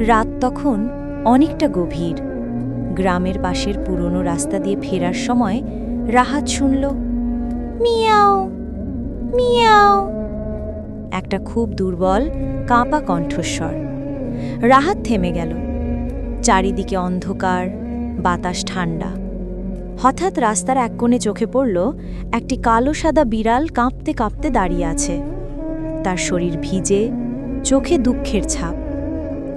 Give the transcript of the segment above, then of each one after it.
রাত তখন অনেকটা গভীর। গ্রামের পাশের পুরনো রাস্তা দিয়ে ফেরার সময় রাহাত শুনল, মিয়াও মিয়াও। একটা খুব দুর্বল, কাঁপা কণ্ঠস্বর। রাহাত থেমে গেল। চারিদিকে অন্ধকার, বাতাস ঠান্ডা। হঠাৎ রাস্তার এক কোণে চোখে পড়ল একটি কালো সাদা বিড়াল কাঁপতে কাঁপতে দাঁড়িয়ে আছে। তার শরীর ভিজে, চোখে দুঃখের ছাপ।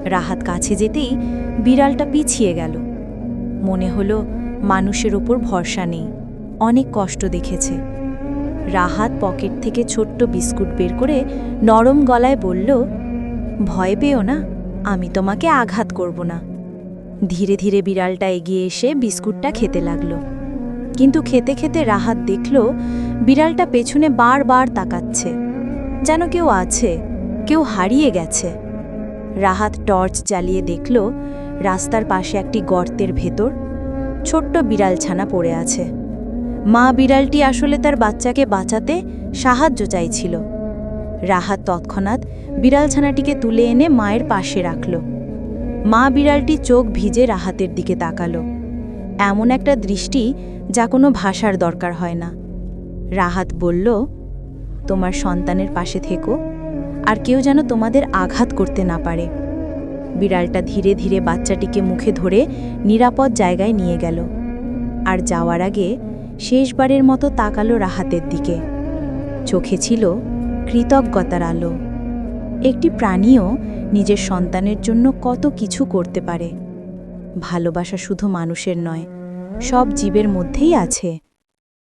রাহাত কাছে যেতেই বিড়ালটা পিছিয়ে গেল। মনে হলো মানুষের ওপর ভরসা নেই, অনেক কষ্ট দেখেছে। রাহাত পকেট থেকে ছোট্ট বিস্কুট বের করে নরম গলায় বলল, ভয় পেও না, আমি তোমাকে আঘাত করব না। ধীরে ধীরে বিড়ালটা এগিয়ে এসে বিস্কুটটা খেতে লাগল। কিন্তু খেতে খেতে রাহাত দেখল, বিড়ালটা পেছনে বারবার তাকাচ্ছে। যেন কেউ আছে, কেউ হারিয়ে গেছে। রাহাত টর্চ জ্বালিয়ে দেখল রাস্তার পাশে একটি গর্তের ভেতর ছোট্ট বিড়াল ছানা পড়ে আছে। মা বিড়ালটি আসলে তার বাচ্চাকে বাঁচাতে সাহায্য চাইছিল। রাহাত তৎক্ষণাৎ বিড়াল ছানাটিকে তুলে এনে মায়ের পাশে রাখল। মা বিড়ালটি চোখ ভিজে রাহাতের দিকে তাকালো। এমন একটা দৃষ্টি যা কোনো ভাষার দরকার হয় না। রাহাত বলল, তোমার সন্তানের পাশে থেকো। আর কেউ যেন তোমাদের আঘাত করতে না পারে। বিড়ালটা ধীরে ধীরে বাচ্চাটিকে মুখে ধরে নিরাপদ জায়গায় নিয়ে গেল। আর যাওয়ার আগে শেষবারের মতো তাকালো রাহাতের দিকে। চোখে ছিল কৃতজ্ঞতার আলো। একটি প্রাণীও নিজের সন্তানের জন্য কত কিছু করতে পারে। ভালোবাসা শুধু মানুষের নয়, সব জীবের মধ্যেই আছে।